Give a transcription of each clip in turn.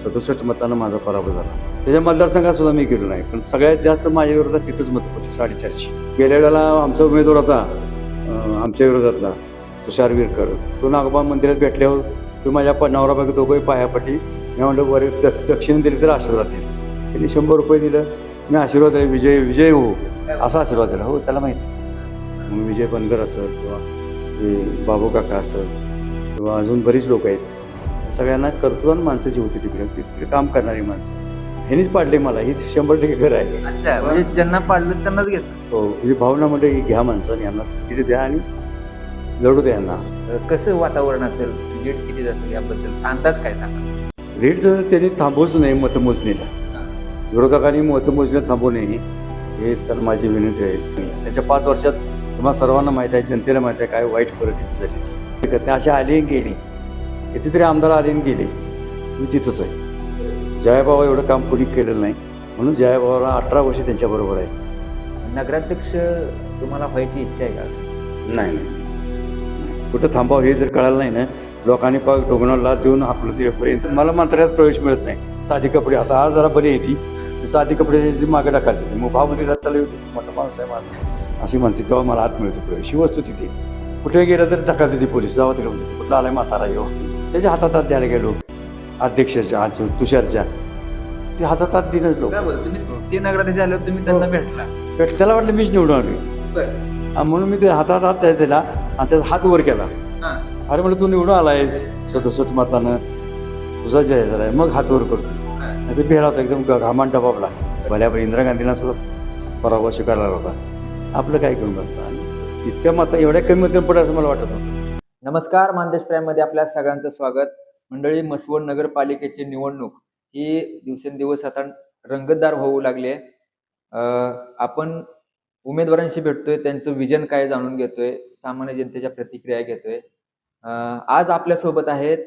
सदुसष्ट मतानं माझा पराभव झाला. त्याच्या मतदारसंघात सुद्धा मी गेलो नाही. पण सगळ्यात जास्त माझ्या विरोधात तिथंच मत पडली साडेचारशे. गेल्या वेळेला आमचा उमेदवार होता आमच्या विरोधातला तुषार विरकर. तो नागोबा मंदिरात भेटल्यावर तो माझ्या प नवरापैकी दोघंही पायापाठी मी म्हणलं वर द- दक्षिण दिली तर आशीर्वाद दिले त्यांनी शंभर रुपये दिलं. मी आशीर्वाद दिले विजय विजय हो. असा आशीर्वाद दिला. हो त्याला माहिती मग विजय बनकर असेल किंवा हे बाबू काका असेल किंवा अजून बरीच लोक आहेत. सगळ्यांना कर्तृत्वान माणसाची होती तिकडे तिकडे काम करणारी माणसं. ह्यांनीच पाडले मला ही शंभर टक्के घर आहे. अच्छा म्हणजे ज्यांना पाडलं त्यांनाच घेत हो म्हणजे भावना म्हणजे ही घ्या माणसाने यांना तिथे द्या आणि लढू द्या यांना. कसं वातावरण असेल? लीड किती असेल याबद्दल अंदाज काय सांगा? लीडचं त्यांनी थांबवूच नाही मतमोजणीला. विरोधकांनी मतमोजणी थांबवू नये हे तर माझी विनंती आहे. त्याच्या पाच वर्षात तुम्हाला सर्वांना माहीत आहे जनतेला माहीत आहे काय वाईट परिस्थिती झाली. ती ते असे आले आणि गेले. कितीतरी आमदार आले आणि गेले. मी तिथंच आहे. जयाबाबा एवढं काम कोणी केलेलं नाही. म्हणून जयाबाबाला अठरा वर्ष त्यांच्याबरोबर आहे. नगराध्यक्ष तुम्हाला व्हायची इच्छा आहे का? नाही नाही. कुठं थांबावं हे जर कळालं नाही ना लोकांनी पाक टोकणाला देऊन आपलं देपर्यंत मला मंत्र्यात प्रवेश मिळत नाही. साधी कपडे आता आज जरा बरी येते साधी कपडे मागे टाकत तिथे. मग भावमध्ये जात चालू होते. मोठा माणूस आहे माझा. अशी म्हणते तेव्हा मला आत मिळतो प्रवेश ही वस्तू तिथे. कुठे गेलं तर ढकलते ती पोलीस. जावं तिकडे म्हणते कुठला आलाय म्हातारा येऊ त्याच्या हातात हात द्यायला गेलो. अध्यक्षाच्या आज तुषारच्या. ते हातात हात दिनच लोक. काय बोलतो तुम्ही? ते नगराध्यक्ष आल्यावर तुम्ही त्यांना भेटला. भेट- त्याला वाटलं मीच निवडून आलो आणि म्हणून मी ते हातात हात द्यायला दिला आणि त्याचा हात वर केला. अरे म्हणलं तू निवडून आलायस सदस्यत मतानं. तुझा जय झालाय मग हात वर करतो ते बिहार होता एकदम ग- घामान डबाबला. भल्यावर इंदिरा गांधींना सुद्धा पराभव स्वीकारला होता आपलं काय करून बसतं? आणि इतक्या मत एवढ्या कमी मतं पडेल असं मला वाटत नव्हतं. नमस्कार मानदेश प्राईममध्ये आपल्या सगळ्यांचं स्वागत. मंडळी मसवड नगरपालिकेची निवडणूक ही दिवसेंदिवस आता रंगतदार होऊ लागली आहे. आपण उमेदवारांशी भेटतोय त्यांचं विजन काय जाणून घेतोय सामान्य जनतेच्या प्रतिक्रिया घेतोय. आज आपल्यासोबत आहेत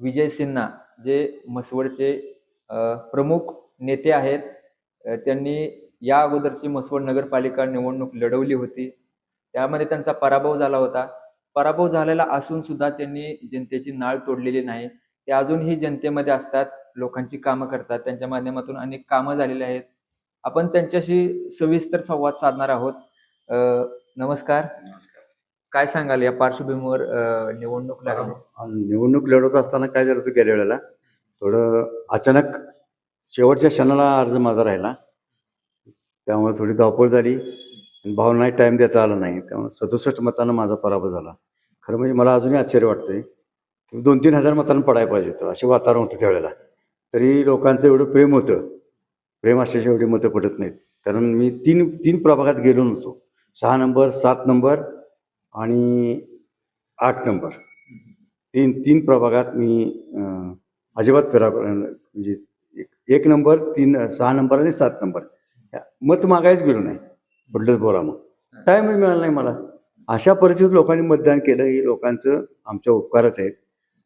विजय सिन्हा जे मसवडचे प्रमुख नेते आहेत. त्यांनी या अगोदरची मसवड नगरपालिका निवडणूक लढवली होती. त्यामध्ये त्यांचा पराभव झाला होता. पराभव झालेला असून सुद्धा त्यांनी जनतेची नाळ तोडलेली नाही. ते अजूनही जनतेमध्ये असतात लोकांची कामं करतात त्यांच्या माध्यमातून अनेक कामं झालेली आहेत. आपण त्यांच्याशी सविस्तर संवाद साधणार आहोत. नमस्कार. काय सांगाल या पार्श्वभूमीवर निवडणूक लागली? निवडणूक लढवत असताना काय झालं गेल्या वेळेला थोडं अचानक शेवटच्या क्षणाला अर्ज माझा राहिला. त्यामुळे थोडी धावपळ झाली. आणि भावनाही टाईम देता आला नाही. त्यामुळे सदुसष्ट मतानं माझा पराभव झाला. खरं म्हणजे मला अजूनही आश्चर्य वाटतंय की दोन तीन हजार मतांना पडायला पाहिजे होतं असे वातावरण होतं त्यावेळेला. तरी लोकांचं एवढं प्रेम होतं. प्रेम असल्याची एवढी मतं पडत नाहीत. कारण मी तीन तीन प्रभागात गेलो नव्हतो. सहा नंबर सात नंबर आणि आठ नंबर. तीन तीन प्रभागात मी अजिबात फिरा म्हणजे एक- एक नंबर तीन सहा नंबर आणि सात नंबर. मत मागायच गेलो नाही. म्हटलं बोला मग टाईमच मिळाला नाही मला. अशा परिस्थितीत लोकांनी मतदान केलं हे लोकांचं आमच्या उपकारच आहेत.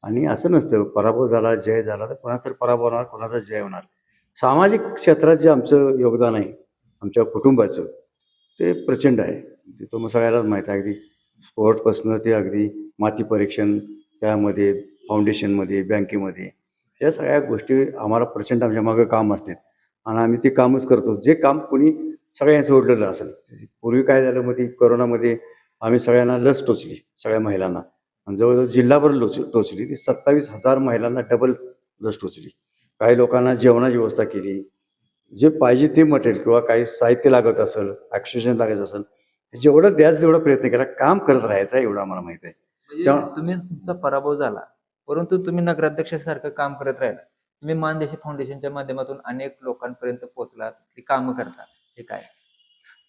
आणि असं नसतं पराभव झाला जय झाला तर कोणाचा तर पराभव होणार कोणाचा जय होणार. सामाजिक क्षेत्रात जे आमचं योगदान आहे आमच्या कुटुंबाचं ते प्रचंड आहे. ते तो मग सगळ्यालाच माहीत आहे अगदी. स्पोर्टपासनं ते अगदी माती परीक्षण त्यामध्ये फाउंडेशनमध्ये बँकेमध्ये या सगळ्या गोष्टी आम्हाला प्रचंड आमच्या मागं काम असतात. आणि आम्ही ते कामच करतो. जे काम कोणी सगळ्यांनी सोडलेलं असेल. पूर्वी काय झालं मध्ये कोरोनामध्ये आम्ही सगळ्यांना लस टोचली सगळ्या महिलांना. आणि जवळजवळ जिल्हाभर लोच टोचली. ती सत्तावीस हजार महिलांना डबल लस टोचली. काही लोकांना जेवणाची व्यवस्था केली. जे पाहिजे ते मटेरियल किंवा काही साहित्य लागत असेल ऑक्सिजन लागत असेल जेवढं द्यायचं तेवढा प्रयत्न केला. काम करत राहायचा एवढं आम्हाला माहीत आहे. म्हणजे तुम्ही तुमचा पराभव झाला. परंतु तुम्ही नगराध्यक्षासारखं काम करत राहिला. तुम्ही मानदेशी फाउंडेशनच्या माध्यमातून अनेक लोकांपर्यंत पोहोचलात ती कामं करता हे काय?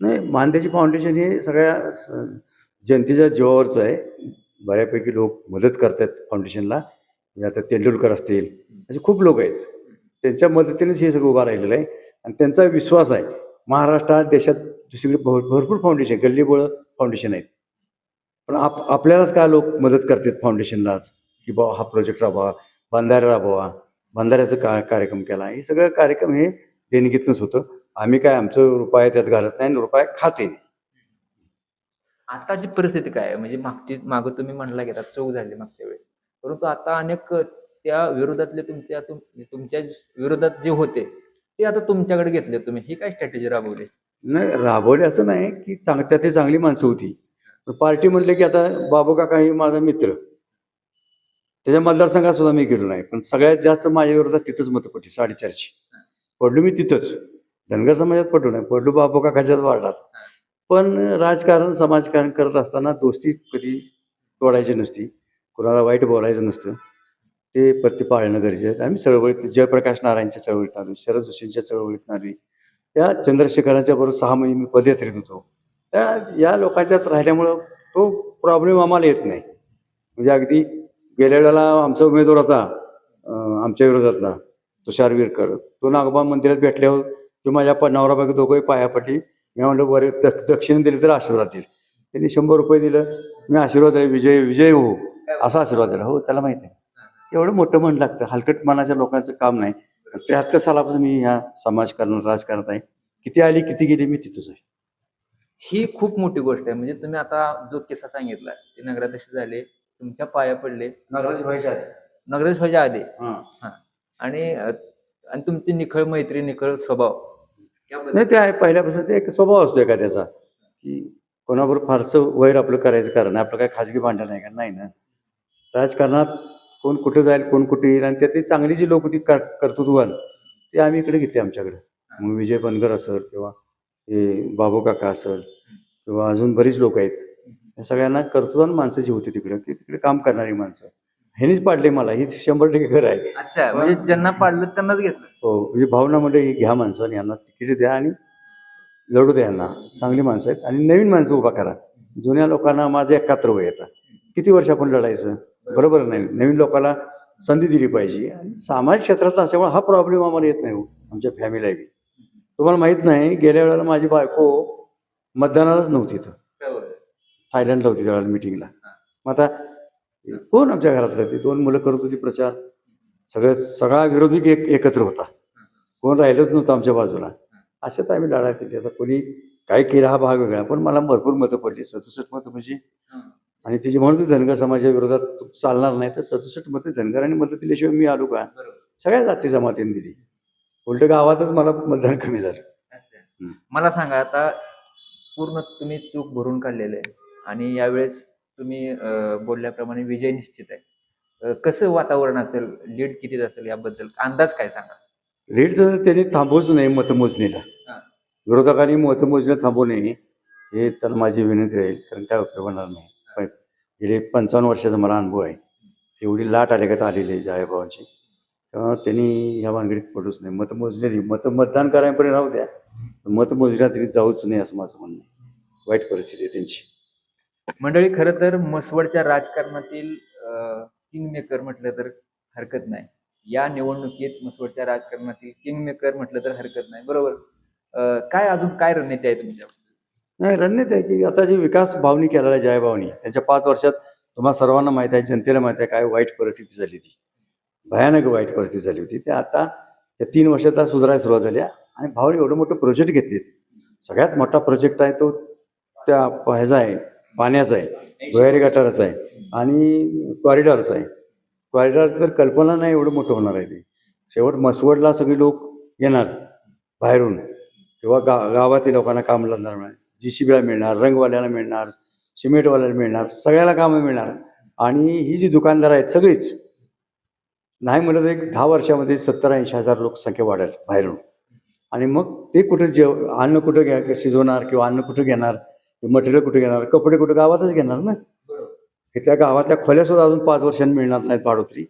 नाही मानदेशी फाउंडेशन हे सगळ्या स- जनतेच्या जीवावरचं आहे. बऱ्यापैकी लोक मदत करतात फाउंडेशनला म्हणजे आता तेंडुलकर असतील असे खूप लोक आहेत. त्यांच्या मदतीनेच हे सगळं उभं राहिलेलं आहे. आणि त्यांचा विश्वास आहे. महाराष्ट्रात देशात दुसरीकडे भर भरपूर फाउंडेशन गल्लीबळ फाउंडेशन आहेत. पण आप आपल्यालाच काय लोक मदत करतात फाउंडेशनलाच की बा हा प्रोजेक्ट राबवा बंधारा राबवा. बंधाऱ्याचा का कार्यक्रम केला. हे सगळं कार्यक्रम हे देणगीतनंच होतं. आम्ही काय आमचं रुपये त्यात घालत नाही आणि रुपये खाते नाही. आताची परिस्थिती काय आहे? म्हणजे मागची मागं तुम्ही म्हणला गेला चौक झाली मागच्या वेळेस. परंतु आता अनेक त्या विरोधातले तुमच्या तुम- तुमच्या विरोधात जे होते ते आता तुमच्याकडे घेतले तुम्ही. ही काय स्ट्रॅटेजी राबवली? नाही राबवले असं नाही की चांग त्यात ते चांगली माणसं होती. पार्टी म्हणले की आता बाबू काका ही माझा मित्र. त्याच्या मतदारसंघात सुद्धा मी गेलो नाही. पण सगळ्यात जास्त माझ्या विरोधात तिथंच मतं पडली साडेचारशे. पडलो मी तिथंच. धनगर समाजात पडलो नाही पडलो बाबू काकाच्याच वार्डात पण राजकारण समाजकारण करत असताना दोस्ती कधी तोडायची नसती कोणाला वाईट बोलायचं नसतं. ते प्रति पाळणं गरजेचं आहे. आम्ही चळवळीत जयप्रकाश नारायणच्या चळवळीत आलो शरद जोशींच्या चळवळीत आली त्या चंद्रशेखरांच्या बरोबर सहा महिने मी पदयात्रेत होतो. त्या या लोकांच्यात राहिल्यामुळं तो प्रॉब्लेम आम्हाला येत नाही. म्हणजे अगदी गेल्या वेळेला आमचा उमेदवार होता आमच्या विरोधातला तुषार विरकर. तो नागोबा मंदिरात भेटल्यावर तो माझ्या प नवराबाई दोघंही पाया पडली मी म्हणलं बरे दक्ष दक्षिण दिली तर आशीर्वाद देईल. त्यांनी शंभर रुपये दिलं. मी आशीर्वाद दिला विजय विजय हो. असा आशीर्वाद दिला. हो त्याला माहिती आहे. एवढं मोठं मन लागतं. हलकट मनाच्या लोकांचं काम नाही. त्र्याहत्तर सालापासून मी ह्या समाजकारणात राजकारणात आहे. किती आली किती गेली मी तिथंच आहे. ही खूप मोठी गोष्ट आहे. म्हणजे तुम्ही आता जो किस्सा सांगितला ते नगराध्यक्ष झाले तुमच्या पाया पडले. नगराची व्हायच्या आधी. नगराध्यक्ष व्हायच्या आधी. हां. आणि आणि तुमची निखळ मैत्री निखळ स्वभाव. नाही ते आहे पहिल्यापासून एक स्वभाव असतो एखाद्याचा की कोणाबरोबर फारसं वैर आपलं करायचं कारण नाही आपलं काय खाजगी भांडण आहे का? नाही ना. राजकारणात कोण कुठं जाईल कोण कुठे येईल आणि त्यातली चांगली जी लोक होती कर कर्तृत्ववान ते आम्ही इकडे घेतले आमच्याकडे. मग विजय बनगर असेल किंवा हे बाबू काका असेल किंवा अजून बरीच लोक आहेत. या सगळ्यांना कर्तृत्वान माणसं जी होती तिकडे की तिकडे काम करणारी माणसं. ह्यांनीच पाडले मला ही शंभर टक्के खरं आहे. अच्छा म्हणजे ज्यांना पाडलं त्यांनाच घेतलं. हो म्हणजे भावना म्हणजे ही घ्या माणसं आणि यांना तिकीट द्या आणि लढू द्या यांना. चांगली माणसं आहेत आणि नवीन माणसं उभा करा. जुन्या लोकांना माझं एकात्र वय येतं किती वर्ष आपण लढायचं? बरोबर नाही नवीन लोकांना संधी दिली पाहिजे. आणि सामाजिक क्षेत्रात असल्यामुळे हा प्रॉब्लेम आम्हाला येत नाही हो आमच्या फॅमिलीला बी. तुम्हाला माहीत नाही गेल्या वेळेला माझी बायको मतदानालाच नव्हती इथं. थायलंडला होती त्यावेळेला मिटिंगला मग आता कोण आमच्या घरातलं ते दोन मुलं करत होती प्रचार? सगळं सगळा विरोधी एक एकत्र होता. कोण राहिलंच नव्हतं आमच्या बाजूला. अशात आम्ही लढा दिली. आता कोणी काय केलं हा भाग वेगळा पण मला भरपूर मतं पडली. सदुसष्ट मतं म्हणजे? आणि तिची म्हणून ती धनगर समाजाच्या विरोधात चालणार नाही तर सदुसष्ट मतं धनगरांनी मतं दिल्याशिवाय मी आलो का? सगळ्या जाती जमातीने दिली. उलट गावातच मला मतदान कमी झालं. मला सांगा आता पूर्ण तुम्ही चूक भरून काढलेलं आहे. आणि यावेळेस तुम्ही बोलल्याप्रमाणे विजय निश्चित आहे. कसं वातावरण असेल लीड किती असेल याबद्दल अंदाज काय सांगा? लीडचं त्यांनी थांबवूच नाही मतमोजणीला. विरोधकांनी मतमोजणी थांबवू नये हे तर माझी विनंती राहील कारण काय उपयोग होणार नाही. पण गेले पंचावन्न वर्षाचा मला अनुभव आहे. एवढी लाट आले का आलेली आहे जायभावांची तेव्हा त्यांनी ह्या भानगडीत पडूच नाही मतमोजणी मत मतदान करायपर्यंत राहू द्या. मतमोजणीला त्यांनी जाऊच नाही असं माझं म्हणणं वाईट परिस्थिती आहे त्यांची. मंडळी खरं तर मसवडच्या राजकारणातील किंग मेकर म्हटलं तर हरकत नाही. या निवडणुकीत मसवडच्या राजकारणातील किंग मेकर म्हटलं तर हरकत नाही. बरोबर? काय अजून काय रणनीती आहे तुमच्या नाही रणनीती आहे की आता जी विकास भावनी केलेला जय भावनी त्यांच्या पाच वर्षात तुम्हाला सर्वांना माहीत आहे जनतेला माहिती आहे काय वाईट परिस्थिती झाली ती भयानक वाईट परिस्थिती झाली होती. ते आता या तीन वर्षात सुधारायला सुरुवात झाली आणि भावने एवढं मोठं प्रोजेक्ट घेतलेत. सगळ्यात मोठा प्रोजेक्ट आहे तो त्या ह्याचा आहे पाण्याचा आहे भुयारी गटाराचं आहे आणि कॉरिडॉरचं आहे. कॉरिडॉर तर कल्पना नाही एवढं मोठं होणार आहे ते. शेवट मसवडला सगळी लोक येणार बाहेरून. किंवा गा गावातील लोकांना काम लागणार नाही. जी सी बीला मिळणार रंगवाल्याला मिळणार सिमेंटवाल्याला मिळणार सगळ्याला कामं मिळणार. आणि ही जी दुकानदार आहेत सगळीच नाही म्हणलं तर एक दहा वर्षामध्ये सत्तर ऐंशी हजार लोकसंख्या वाढेल बाहेरून. आणि मग ते कुठं जेव अन्न कुठं घ्या शिजवणार किंवा अन्न कुठं घेणार मटेरियल कुठे घेणार? कपडे कुठे? गावातच घेणार ना? त्या गावातल्या खोल्यासुद्धा अजून पाच वर्षांनी मिळणार नाहीत भाडोत्री.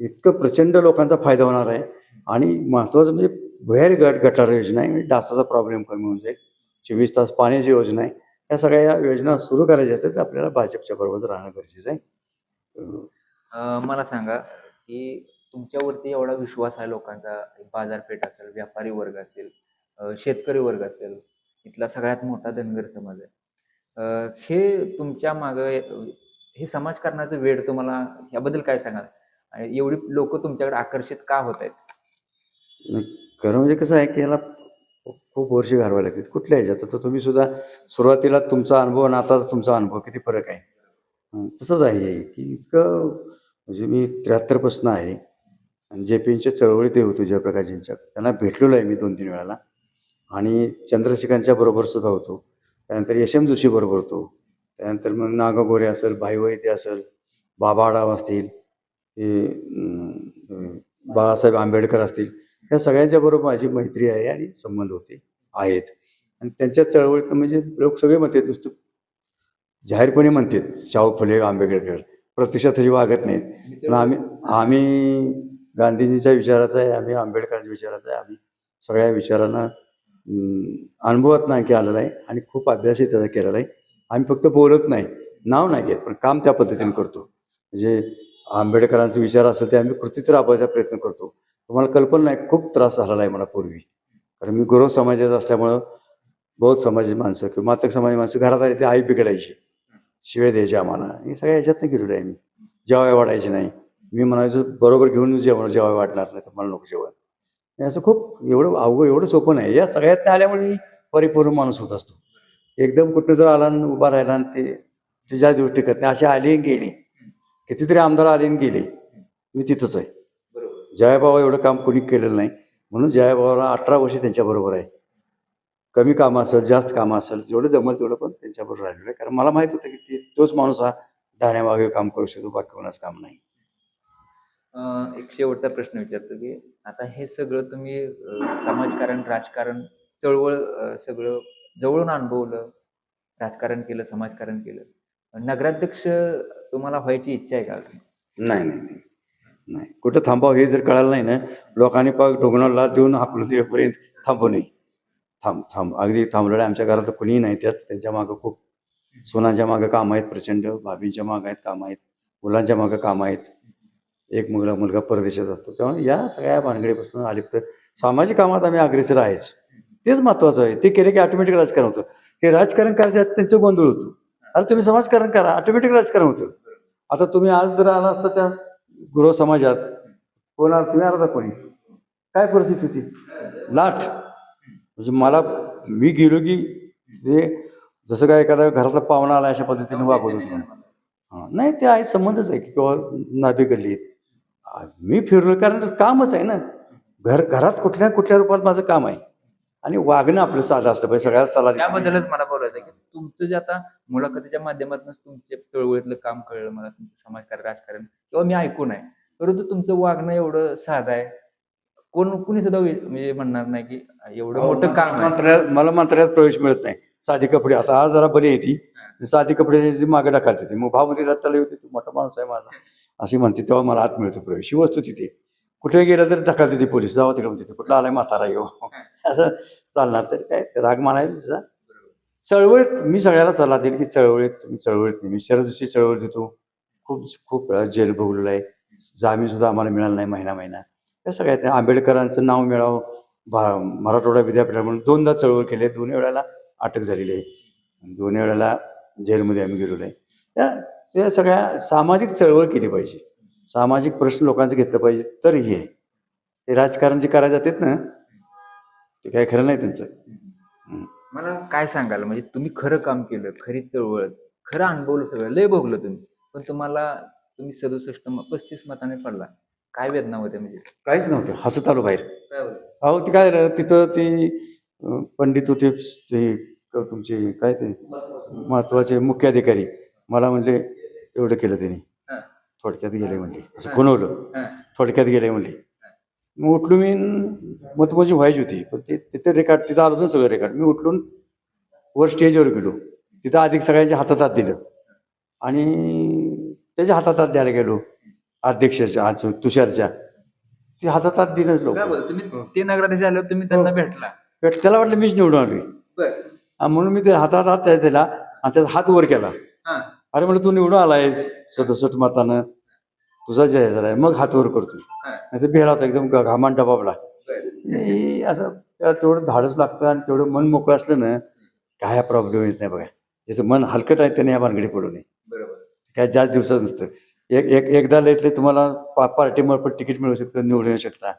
इतकं प्रचंड लोकांचा फायदा होणार आहे. आणि महत्त्वाचं म्हणजे भुयारी गट गटार योजना आहे. म्हणजे डासाचा प्रॉब्लेम कमी होऊन जाईल. चोवीस तास पाण्याची योजना आहे. या सगळ्या या योजना सुरू करायच्या असतात तर आपल्याला भाजपच्या बरोबर राहणं गरजेचं आहे. मला सांगा की तुमच्यावरती एवढा विश्वास आहे लोकांचा. बाजारपेठ असेल व्यापारी वर्ग असेल शेतकरी वर्ग असेल. इथला सगळ्यात मोठा धनगर समाज आहे. हे तुमच्या मागं हे समाजकारणाचं वेळ तुम्हाला याबद्दल काय सांगाल? आणि एवढी लोक तुमच्याकडे आकर्षित का होत आहेत? खरं म्हणजे कसं आहे की याला खूप वर्ष घालवायला लागतात कुठल्या ह्याच्यात? तर तुम्ही सुद्धा सुरुवातीला तुमचा अनुभव आणि आताच तुमचा अनुभव किती फरक आहे? तसंच आहे की इतकं म्हणजे मी त्र्याहत्तरपासून आहे. आणि जे पींच्या चळवळीत ते होतो जयप्रकाशजींच्या त्यांना भेटलेलो आहे मी दोन तीन वेळाला. आणि चंद्रशेखरांच्या बरोबर सुद्धा होतो. त्यानंतर यशम जोशी बरोबर होतो. त्यानंतर मग नागा गोरे असेल भाई वैद्य असेल बाबा आडाव असतील बाळासाहेब आंबेडकर असतील या सगळ्यांच्या बरोबर माझी मैत्री आहे आणि संबंध होते आहेत. आणि त्यांच्या चळवळीत म्हणजे लोक सगळे म्हणतात नुसतं जाहीरपणे म्हणतात शाहू फुले आंबेडकर प्रत्यक्षात तरी वागत नाहीत. पण आम्ही आम्ही गांधीजीच्या विचाराचा आहे आम्ही आंबेडकरांच्या विचाराचा आहे आम्ही सगळ्या विचारांना अनुभवात अनुभवात की आलेला आहे आणि खूप अभ्यासही त्याचा केलेला आहे. आम्ही फक्त बोलत नाही नाव नाही घेत पण काम त्या पद्धतीने करतो. म्हणजे आंबेडकरांचे विचार असेल ते आम्ही कृतीत राबवायचा प्रयत्न करतो. तुम्हाला कल्पना नाही खूप त्रास झालेला आहे मला पूर्वी. कारण मी गुरव समाजात असल्यामुळं बौद्ध समाजाची माणसं किंवा मातक समाजाची माणसं घरात आली ते आई बिघडायची. शिवाय द्यायचे आम्हाला. हे सगळ्या ह्याच्यातनं गेलेलो आहे मी जेवाय वाढायचे नाही. मी म्हणायचं बरोबर घेऊन जेवण जेवाय वाढणार नाही तर मला नको जेवण. असं खूप एवढं अवघड एवढं सोपं नाही. या सगळ्यात आल्यामुळे परिपूर्ण माणूस होत असतो. एकदम कुठं जर आला आणि उभा राहिला आणि ते तुझ्या दिवस टिकत नाही असे आले गेले. कितीतरी आमदार आले आणि गेले. मी तिथंच आहे. जयाबाबा एवढं काम कोणी केलेलं नाही. म्हणून जयाबाबाला अठरा वर्ष त्यांच्याबरोबर आहे. कमी कामं असेल जास्त कामं असेल जेवढं जमल तेवढं पण त्यांच्याबरोबर राहिलेलं आहे. कारण मला माहीत होतं की ते तोच माणूस हा डाण्यामागे काम करू शकतो बाकी कोणाच काम नाही. एक शेवटचा प्रश्न विचारतो की आता हे सगळं तुम्ही समाजकारण राजकारण चळवळ सगळं जवळून अनुभवलं राजकारण केलं समाजकारण केलं. नगराध्यक्ष तुम्हाला व्हायची इच्छा आहे का नाही नाही नाही नाही. कुठं थांबावं हे जर कळालं नाही ना लोकांनी पाक डोंगणाला देऊन आपलं देवपर्यंत थांबू नये. थांब थांब. अगदी थांबलेलं आमच्या घरात कुणीही नाही त्यात. त्यांच्या मागं खूप सोनाच्या मागं कामं आहेत प्रचंड भाभींच्या मागं आहेत काम आहेत मुलांच्या मागं कामं आहेत. एक मुलगा मुलगा परदेशात असतो. त्यामुळे या सगळ्या भानगडीपासून अलिप्त सामाजिक कामात आम्ही अग्रेसर आहेच. तेच महत्त्वाचं आहे. ते केले की ऑटोमॅटिक राजकारण होतं. हे राजकारण करायचं त्यांचं गोंधळ होतो. अरे तुम्ही समाजकारण करा. ऑटोमॅटिक राजकारण होतं. आता तुम्ही आज जर आला असता त्या गृह समाजात कोण आला तुम्ही आला कोणी? काय परिस्थिती होती? लाट. म्हणजे मला मी गेलो की ते जसं काय एखादा घरातला पाहुणा आला अशा पद्धतीने वागवत होतो. हां. नाही ते आहे संबंधच आहे की किंवा नाबी गल्लीत मी फिरलो कारण कामच आहे ना. घर घरात कुठल्या कुठल्या रूपात माझं काम आहे. आणि वागणं आपलं साधं असतं पाहिजे सगळ्यात सल्ला. त्याबद्दलच मला बोलायचं की तुमचं जे आता मुलाखतीच्या माध्यमातून तुमचे चळवळीतलं काम कळलं मला तुमचं समाजकारण राजकारण किंवा मी ऐकून आहे परंतु तुमचं वागणं एवढं साधं आहे. कोण कुणी सुद्धा म्हणजे म्हणणार नाही की एवढं मोठं काम मला मंत्रालयात प्रवेश मिळत नाही. साधी कपडे आता आज जरा बरी आहे ती. साधी कपडे मागे टाकायला ती मग भावमध्ये त्याला होती तू मोठा माणूस आहे माझा. अशी म्हणते तेव्हा मला आत मिळतो प्रवेश. ही वस्तू तिथे. कुठे गेलं तरी ढकलते ती पोलीस. जावं तिकडे म्हणते कुठला आलाय म्हातारा येऊ असं चालणार. तरी काय राग मानायचा तिचा. चळवळीत मी सगळ्याला सल्ला देईल की चळवळीत तुम्ही चळवळीत नाही. मी शरद जोशी चळवळ देतो. खूप खूप वेळा जेल भोगलेलं आहे. जामीन सुद्धा आम्हाला मिळाला नाही महिना महिना. त्या सगळ्या त्या आंबेडकरांचं नाव मिळावं. भा मराठवाडा विद्यापीठा म्हणून दोनदा चळवळ केली आहे. दोन्ही वेळेला अटक झालेली आहे. दोन्ही वेळेला जेलमध्ये आम्ही गेलेलो आहे. त्या त्या सगळ्या सामाजिक चळवळ केली पाहिजे. सामाजिक प्रश्न लोकांचं घेतलं पाहिजे तर हे. ते राजकारण जे करायला जातात ना ते काय खरं नाही त्यांचं. मला काय सांगाल? म्हणजे तुम्ही खरं काम केलं खरी चळवळ खरं अनुभवलं सगळं लय भोगलं तुम्ही. पण तुम्हाला तुम्ही सदुसष्ट पस्तीस मताने पडला. काय वेदना होत्या म्हणजे? काहीच नव्हतं. हसत आलो बाहेर? अहो ते काय झालं? तिथं ते पंडित होते ते तुमचे काय ते? महत्त्वाचे मुख्य अधिकारी मला म्हणले एवढं केलं त्यांनी. हा. थोडक्यात गेले म्हणले. असं खुणवलं. हा. थोडक्यात गेले म्हणले. मग उठलो मी मत माझी व्हायची होती. पण ते तिथं रेकॉर्ड तिथं आलं ना सगळं रेकॉर्ड मी उठलून वर स्टेजवर गेलो. तिथं अधिक सगळ्यांच्या हातात हात दिलं. आणि त्याच्या हातात हात द्यायला गेलो. अध्यक्षाच्या आज तुषारच्या. ते हातात हात दिलंच लोक ते नगराध्यक्ष आले तुम्ही त्यांना भेटला. त्याला वाटलं मीच निवडून आलोय. आणि म्हणून मी ते हातात हात त्याला दिला आणि त्याचा हात वर केला. हा. अरे म्हणलं तू निवडून आलायस सदसष्ट मतानं. तुझा जय झालाय. मग हात वर करतोय हा. नाही तर होता एकदम घामान डबाबला. असं त्याला तेवढं धाडस लागतं आणि तेवढं मन मोकळं असलं ना काय प्रॉब्लेम येत नाही बघा. त्याचं मन हलकट आहे त्याने या भानगडी पडू नये. बरोबर. काय जास्त दिवसात नसतं. एक एक एकदा लयतले तुम्हाला पा पार्टीमार्फत तिकीट मिळू शकतं निवडून येऊ शकता.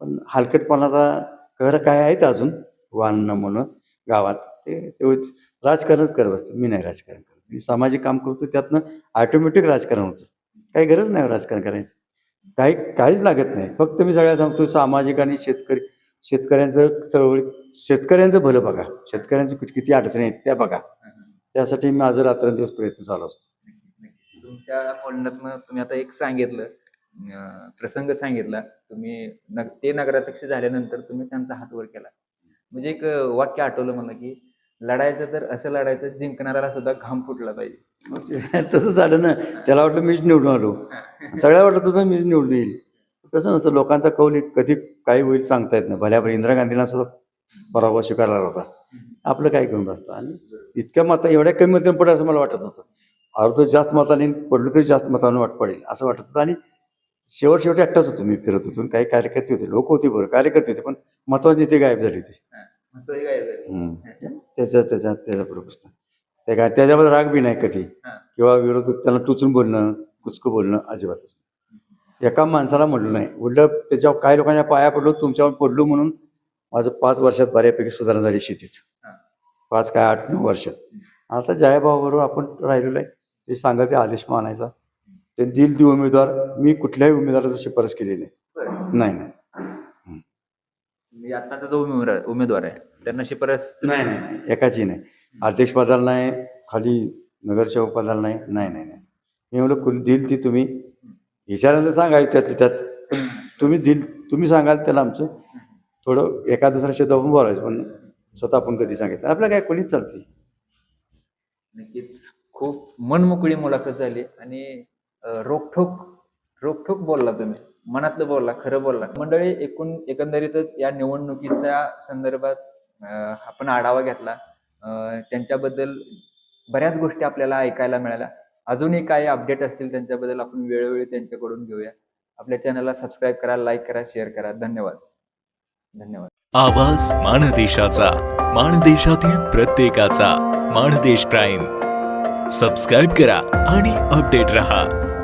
पण हलकटपणाचा कर काय आहेत अजून? वाहन म्हणून गावात. ते तेवढंच राजकारणच करत असतं मी नाही राजकारण करत. मी सामाजिक काम करतो त्यातनं ऑटोमॅटिक राजकारण होतं. काही गरज नाही हो राजकारण करायचं. काही काहीच लागत नाही. फक्त मी सगळ्या सांगतो सामाजिक आणि शेतकरी शेतकऱ्यांचं चळवळी शेतकऱ्यांचं भलं बघा. शेतकऱ्यांचं किती किती अडचणी आहेत त्या बघा. त्यासाठी माझं रात्रंदिवस प्रयत्न चालू असतो. तुमच्या बोलण्यातनं तुम्ही आता एक सांगितलं प्रसंग सांगितला. तुम्ही नग ते नगराध्यक्ष झाल्यानंतर तुम्ही त्यांचा हात वर केला. म्हणजे एक वाक्य आठवलं मला की लढायचं तर असं लढायचं जिंकणाऱ्याला सुद्धा घाम फुटला पाहिजे. तसं झालं ना त्याला वाटलं मीच निवडून आलो. सगळ्या वाटत होतं मीच निवडून येईल. तसं नसतं लोकांचा कौल एक कधी काही होईल सांगता येत नाही. भल्यावर इंदिरा गांधींना सुद्धा पराभव स्वीकारला होता. आपलं काय करून बसतं? आणि इतक्या मता एवढ्या कमी मतदान पडेल असं मला वाटत होतं अर्ध जास्त मताने पडलो तरी जास्त मताने वाट पडेल असं वाटत होतं. आणि शेवट शेवटी एकटाच होतो मी फिरत होतो. काही कार्यकर्ते होते लोक होते बरं कार्यकर्ते होते पण महत्त्वाचे नेते गायब झाले होते. मग तो काय झालं? हम्म. त्याच्या त्याच्या त्याचा पुढे प्रश्न. ते काय त्याच्याबद्दल राग बी नाही कधी. किंवा विरोध त्यांना टुचून बोलणं कुचकं बोलणं अजिबातच नाही. एका माणसाला म्हणलं नाही. उलट त्याच्यावर काही लोकांच्या पाया पडलो तुमच्यावर पडलो म्हणून माझं पाच वर्षात बऱ्यापैकी सुधारणा झाली शेतीत. पाच काय आठ नऊ वर्षात. आता जयाभावाबरोबर आपण राहिलेलो आहे. ते सांगा ते आदेश मानायचा. ते दिल ती उमेदवार मी कुठल्याही उमेदवाराची शिफारस केली नाही. नाही नाही. म्हणजे आताचा जो उमेदवार उमेदवार आहे. त्यांना शिफारस नाही नाही नाही. एकाची नाही. अध्यक्षपदाला नाही खाली नगरसेवक पदाला नाही नाही नाही नाही. मी म्हणलं कोणी दिल ती तुम्ही? विचारायला सांगायचं त्यात त्यात. तुम्ही दिल तुम्ही सांगाल त्याला आमचं. थोडं एका दुसऱ्या शब्द आपण बोलायचं पण स्वतः आपण कधी सांगितलं. आपल्याला काय कोणीच चालते नक्कीच. खूप मनमोकळी मुलाखत झाली आणि अं, रोखठोक रोखठोक बोलला तुम्ही. मनातलं बोलला खरं बोलला. मंडळी एकूण एकंदरीतच या निवडणुकीच्या संदर्भात आपण आढावा घेतला. त्यांच्याबद्दल बऱ्याच गोष्टी आपल्याला ऐकायला मिळाल्या. अजूनही काही अपडेट असतील त्यांच्याबद्दल आपण वेळोवेळी त्यांच्याकडून घेऊया. आपल्या चॅनलला सबस्क्राईब करा लाईक करा शेअर करा. धन्यवाद. धन्यवाद. आवाज माणदेशाचा माणदेशातील प्रत्येकाचा. माणदेश प्राईम. सबस्क्राईब करा आणि अपडेट रहा.